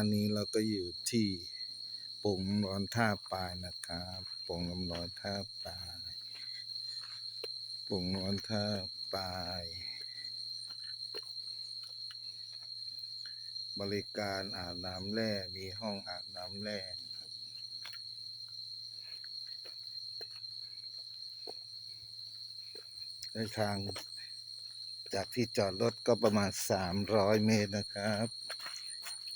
อันนี้เราก็อยู่ที่โป่งน้ำร้อนท่าปลายนะครับโป่งน้ำร้อนท่าปลายโป่งน้ำร้อนท่าปลาย บริการอาบน้ำแร่มีห้องอาบน้ำแร่ครับในทางจากที่จอดรถก็ประมาณ 300 เมตรนะครับ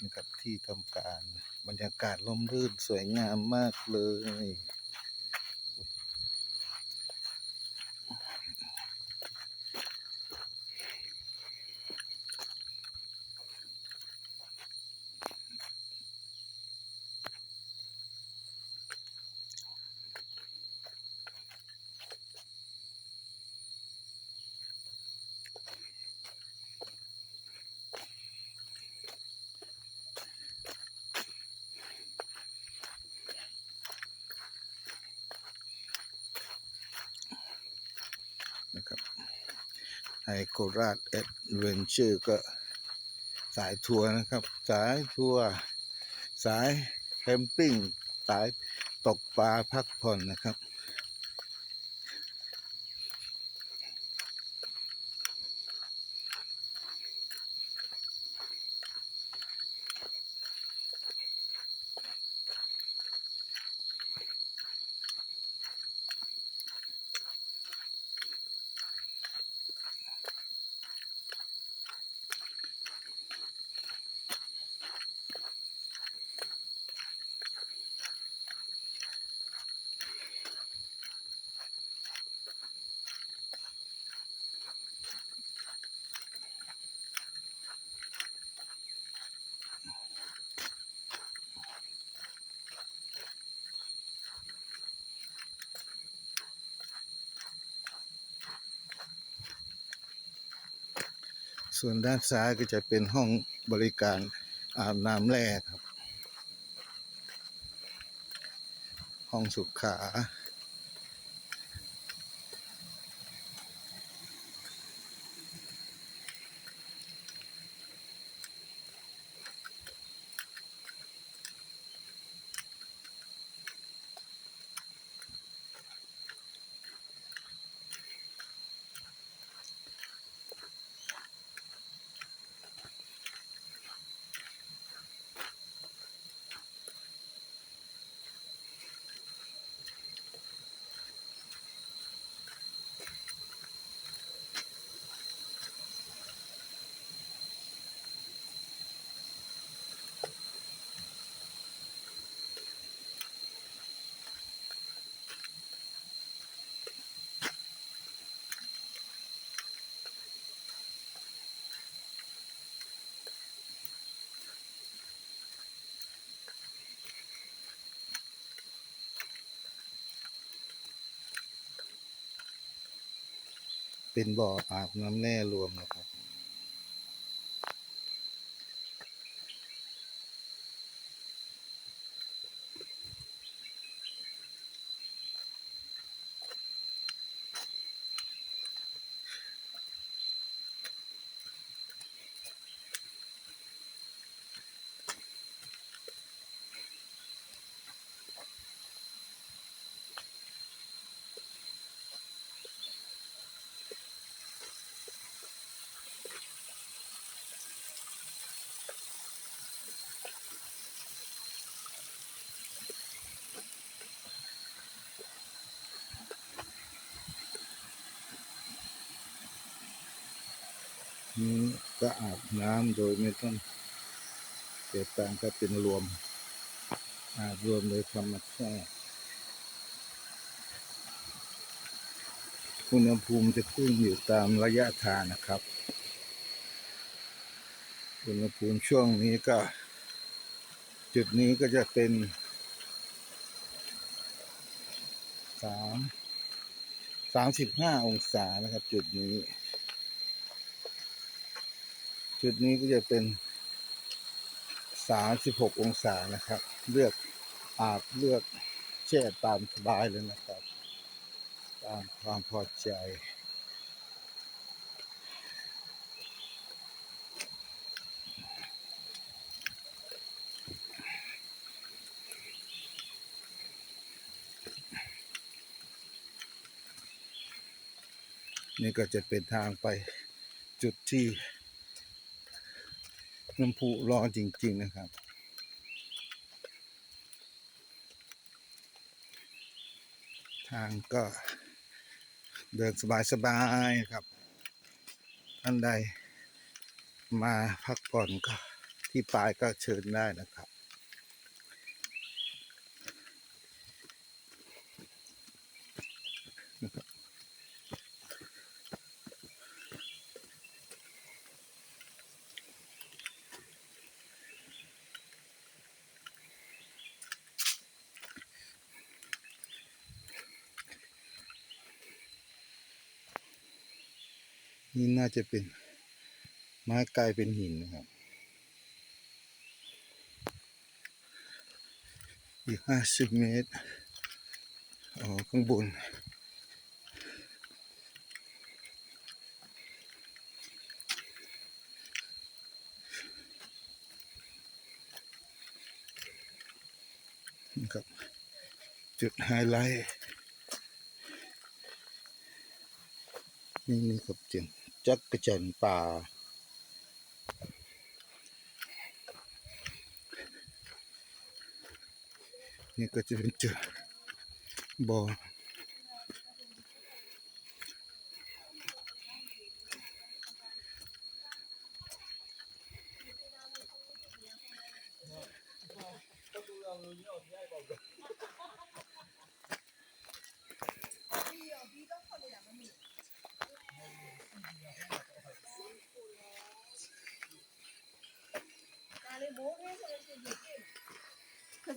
นะครับที่ทำการบรรยากาศร่มรื่นสวยงามมากเลย โคราชแอดเวนเจอร์ก็สายทัวร์นะครับ สายทัวร์สายแคมปิ้ง สายตกปลาพักผ่อนนะครับ ส่วนด้านซ้ายก็จะเป็นห้องบริการอาบน้ำแร่ครับ ห้องสุขา เป็นบ่ออาบน้ำแน่รวมนะครับ นี้ก็อาบน้ำโดยไม่ต้องเสียตังก็เป็นรวม อาบรวมโดยธรรมชาติอุณหภูมิจะขึ้นอยู่ตามระยะทางนะครับ อุณหภูมิช่วงนี้ก็ จุดนี้ก็จะเป็นสามสามสิบห้าองศานะครับ จุดนี้ จุดนี้ก็จะเป็น 36 องศานะครับ เลือกอาบเลือกแช่ตามสบายเลยนะครับ ตามความพอใจนี่ก็จะเป็นทางไปจุดที่ น้ำพุร้อนจริง ๆ นะครับ ทางก็เดินสบายๆครับท่านใดมาพักผ่อนก็ที่ปลายก็เชิญได้นะครับ นี่น่าจะเป็น ไม้กลายเป็นหินนะครับ อีกห้าสิบเมตรอ๋อข้างบนนะครับจุดไฮไลท์นี่นี่ครับเจียง จักกระจันป่า นี่ก็จะเป็นจุดบ่อ။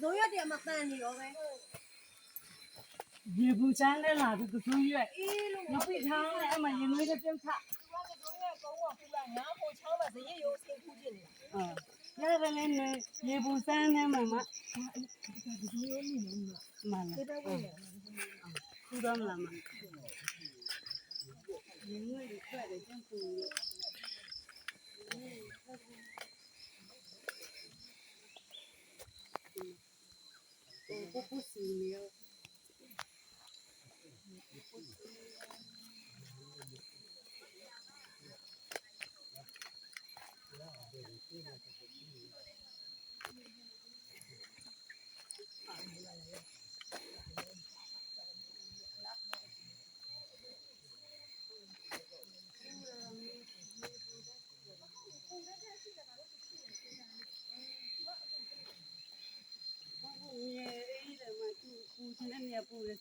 坐月点嘛，办理了呗。也不站来了，这个坐月，那非常来嘛，因为这政策。那个坐月跟我不一样，后强吧，谁也有辛苦劲的。嗯，那个来呢，也不站来嘛嘛。嘛了，嗯，知道了嘛。因为快的政府。pupusilyo. Thank you. cubre